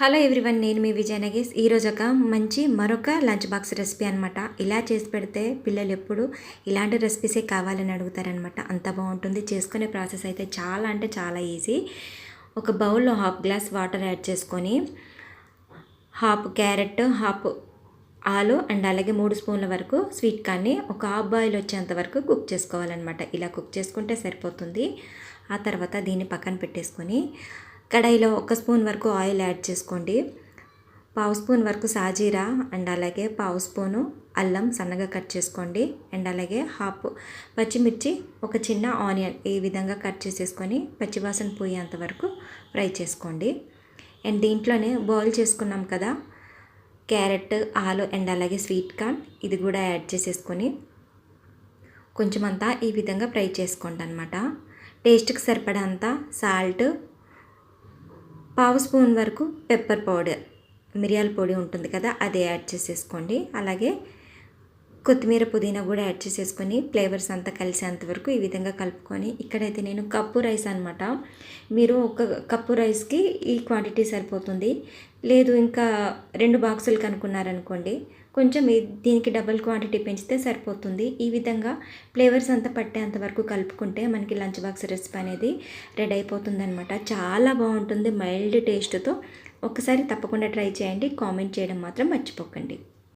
Hello everyone నేను మీ విజయ నగేష్. ఈరోజు ఒక మంచి మరొక లంచ్ బాక్స్ రెసిపీ అనమాట ఇలా చేసి పెడితే పిల్లలు ఎప్పుడు ఇలాంటి రెసిపీసే కావాలని అడుగుతారనమాట అంత బాగుంటుంది. చేసుకునే ప్రాసెస్ అయితే చాలా అంటే చాలా ఈజీ. ఒక బౌల్లో హాఫ్ గ్లాస్ వాటర్ యాడ్ చేసుకొని హాఫ్ క్యారెట్ హాఫ్ ఆలు అండ్ అలాగే మూడు స్పూన్ల వరకు స్వీట్ కార్న్ని ఒక హాఫ్ బాయిల్ వచ్చేంత వరకు కుక్ చేసుకోవాలన్నమాట. ఇలా కుక్ చేసుకుంటే సరిపోతుంది. ఆ తర్వాత దీన్ని పక్కన పెట్టేసుకొని కడాయిలో ఒక స్పూన్ వరకు ఆయిల్ యాడ్ చేసుకోండి. పావు స్పూన్ వరకు సాజీరా అండ్ అలాగే పావు స్పూను అల్లం సన్నగా కట్ చేసుకోండి. అండ్ అలాగే హాఫ్ పచ్చిమిర్చి ఒక చిన్న ఆనియన్ ఈ విధంగా కట్ చేసేసుకొని పచ్చివాసన పోయేంత వరకు ఫ్రై చేసుకోండి. అండ్ దీంట్లోనే బాయిల్ చేసుకున్నాం కదా క్యారెట్ ఆలు అండ్ అలాగే స్వీట్ కార్న్ ఇది కూడా యాడ్ చేసేసుకొని కొంచెం అంతా ఈ విధంగా ఫ్రై చేసుకోండి అనమాట టేస్ట్కి సరిపడంత సాల్ట్ పావు స్పూన్ వరకు పెప్పర్ పౌడర్ మిరియాల పొడి ఉంటుంది కదా అది యాడ్ చేసేసుకోండి. అలాగే కొత్తిమీర పుదీనా కూడా యాడ్ చేసేసుకొని ఫ్లేవర్స్ అంతా కలిసేంత వరకు ఈ విధంగా కలుపుకొని ఇక్కడైతే నేను కప్పు రైస్ అనమాట మీరు ఒక కప్పు రైస్కి ఈ క్వాంటిటీ సరిపోతుంది. లేదు ఇంకా రెండు బాక్సులు కనుక్కున్నారనుకోండి కొంచెం దీనికి డబుల్ క్వాంటిటీ పెంచితే సరిపోతుంది. ఈ విధంగా ఫ్లేవర్స్ అంతా పట్టేంత వరకు కలుపుకుంటే మనకి లంచ్ బాక్స్ రెసిపీ అనేది రెడీ అయిపోతుంది అనమాట చాలా బాగుంటుంది మైల్డ్ టేస్ట్తో. ఒకసారి తప్పకుండా ట్రై చేయండి. కామెంట్ చేయడం మాత్రం మర్చిపోకండి.